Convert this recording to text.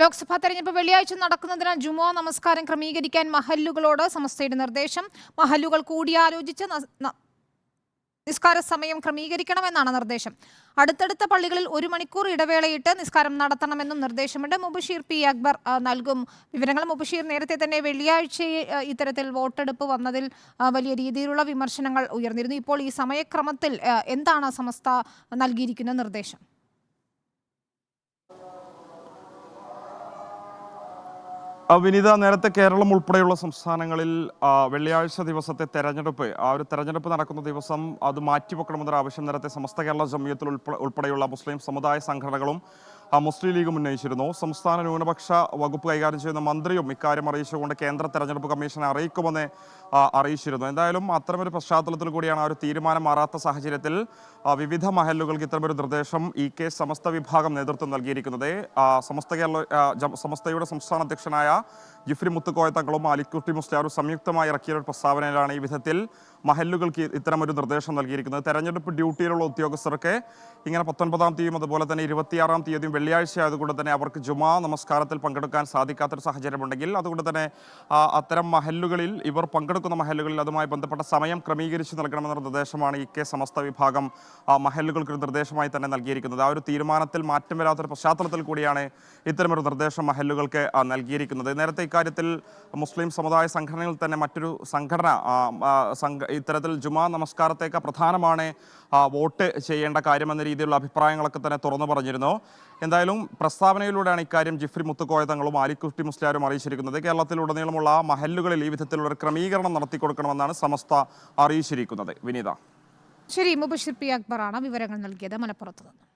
ലോക്സഭാ തെരഞ്ഞെടുപ്പ് വെള്ളിയാഴ്ച നടക്കുന്നതിനാൽ ജുമോ നമസ്കാരം ക്രമീകരിക്കാൻ മഹല്ലുകളോട് സമസ്തയുടെ നിർദ്ദേശം. മഹല്ലുകൾ കൂടിയാലോചിച്ച് നിസ്കാര സമയം ക്രമീകരിക്കണമെന്നാണ് നിർദ്ദേശം. അടുത്തടുത്ത പള്ളികളിൽ ഒരു മണിക്കൂർ ഇടവേളയിട്ട് നിസ്കാരം നടത്തണമെന്നും നിർദ്ദേശമുണ്ട്. മുബഷീർ പി. അക്ബർ നൽകും വിവരങ്ങൾ. മുബഷീർ നേരത്തെ തന്നെ വെള്ളിയാഴ്ച ഇത്തരത്തിൽ വോട്ടെടുപ്പ് വന്നതിൽ വലിയ രീതിയിലുള്ള വിമർശനങ്ങൾ ഉയർന്നിരുന്നു. ഇപ്പോൾ ഈ സമയക്രമത്തിൽ എന്താണ് സമസ്ത നൽകിയിരിക്കുന്ന നിർദ്ദേശം? വിനീത നേരത്തെ കേരളം ഉൾപ്പെടെയുള്ള സംസ്ഥാനങ്ങളിൽ വെള്ളിയാഴ്ച ദിവസത്തെ തെരഞ്ഞെടുപ്പ് ആ ഒരു തെരഞ്ഞെടുപ്പ് നടക്കുന്ന ദിവസം അത് മാറ്റിവെക്കണമെന്നൊരു ആവശ്യം നേരത്തെ സമസ്ത കേരള ജമിയത്തിൽ ഉൾപ്പെടെ ഉൾപ്പെടെയുള്ള മുസ്ലിം സമുദായ സംഘടനകളും മുസ്ലിം ലീഗും ഉന്നയിച്ചിരുന്നു. സംസ്ഥാന ന്യൂനപക്ഷ വകുപ്പ് കൈകാര്യം ചെയ്യുന്ന മന്ത്രിയും ഇക്കാര്യം അറിയിച്ചുകൊണ്ട് കേന്ദ്ര തെരഞ്ഞെടുപ്പ് കമ്മീഷനെ അറിയിക്കുമെന്ന് അറിയിച്ചിരുന്നു. എന്തായാലും അത്തരമൊരു പശ്ചാത്തലത്തിൽ കൂടിയാണ് ആ ഒരു തീരുമാനം മാറാത്ത സാഹചര്യത്തിൽ വിവിധ മഹലുകൾക്ക് ഇത്തരമൊരു നിർദ്ദേശം ഇ കെ സമസ്ത വിഭാഗം നേതൃത്വം നൽകിയിരിക്കുന്നത്. സമസ്ത കേരള സമസ്തയുടെ സംസ്ഥാന അധ്യക്ഷനായ ജിഫ്രി മുത്തുക്കോയ തങ്ങളും അലിക്കുട്ടി മുസ്ലിയാറും സംയുക്തമായി ഇറക്കിയ ഒരു പ്രസ്താവനയിലാണ് ഈ വിധത്തിൽ മഹലുകൾക്ക് ഇത്തരമൊരു നിർദ്ദേശം നൽകിയിരിക്കുന്നത്. തെരഞ്ഞെടുപ്പ് ഡ്യൂട്ടിയിലുള്ള ഉദ്യോഗസ്ഥർക്ക് ഇങ്ങനെ പത്തൊൻപതാം തീയതിയും അതുപോലെ തന്നെ ഇരുപത്തിയാറാം തീയതിയും വെള്ളിയാഴ്ച ആയതുകൊണ്ട് തന്നെ അവർക്ക് ജുമാ നമസ്കാരത്തിൽ പങ്കെടുക്കാൻ സാധിക്കാത്തൊരു സാഹചര്യമുണ്ടെങ്കിൽ അതുകൊണ്ട് തന്നെ അത്തരം മഹല്ലുകളിൽ ഇവർ പങ്കെടുക്കുന്ന മഹല്ലുകളിൽ അതുമായി ബന്ധപ്പെട്ട സമയം ക്രമീകരിച്ച് നൽകണമെന്ന നിർദ്ദേശമാണ് ഇ കെ സമസ്ത വിഭാഗം ആ, മഹല്ലുകൾക്ക് ഒരു നിർദ്ദേശമായി തന്നെ നൽകിയിരിക്കുന്നത്. ആ ഒരു തീരുമാനത്തിൽ മാറ്റം വരാത്തൊരു പശ്ചാത്തലത്തിൽ കൂടിയാണ് ഇത്തരമൊരു നിർദ്ദേശം മഹല്ലുകൾക്ക് നൽകിയിരിക്കുന്നത്. നേരത്തെ ഇക്കാര്യത്തിൽ മുസ്ലിം സമുദായ സംഘടനയിൽ തന്നെ മറ്റൊരു സംഘടന ഇത്തരത്തിൽ ജുമാ നമസ്കാരത്തേക്ക് പ്രധാനമാണ് വോട്ട് ചെയ്യേണ്ട കാര്യമെന്ന രീതിയിലുള്ള അഭിപ്രായങ്ങളൊക്കെ തന്നെ തുറന്നു പറഞ്ഞിരുന്നു. എന്തായാലും പ്രസ്താവനയിലൂടെയാണ് ഇക്കാര്യം ജിഫ്രി മുത്തുക്കോയ തങ്ങളും ആലിക്കുട്ടി മുസ്ലിയാരും അറിയിച്ചിരിക്കുന്നത്. കേരളത്തിലുടനീളമുള്ള മഹല്ലുകളിൽ ഈ വിധത്തിലുള്ള ക്രമീകരണം നടത്തിക്കൊടുക്കണമെന്നാണ് സമസ്ത അറിയിച്ചിരിക്കുന്നത്. വിനീത. ശരി മുബഷിർ പി അക്ബറാണ് വിവരങ്ങൾ നൽകിയത്. മലപ്പുറത്ത് നിന്ന്.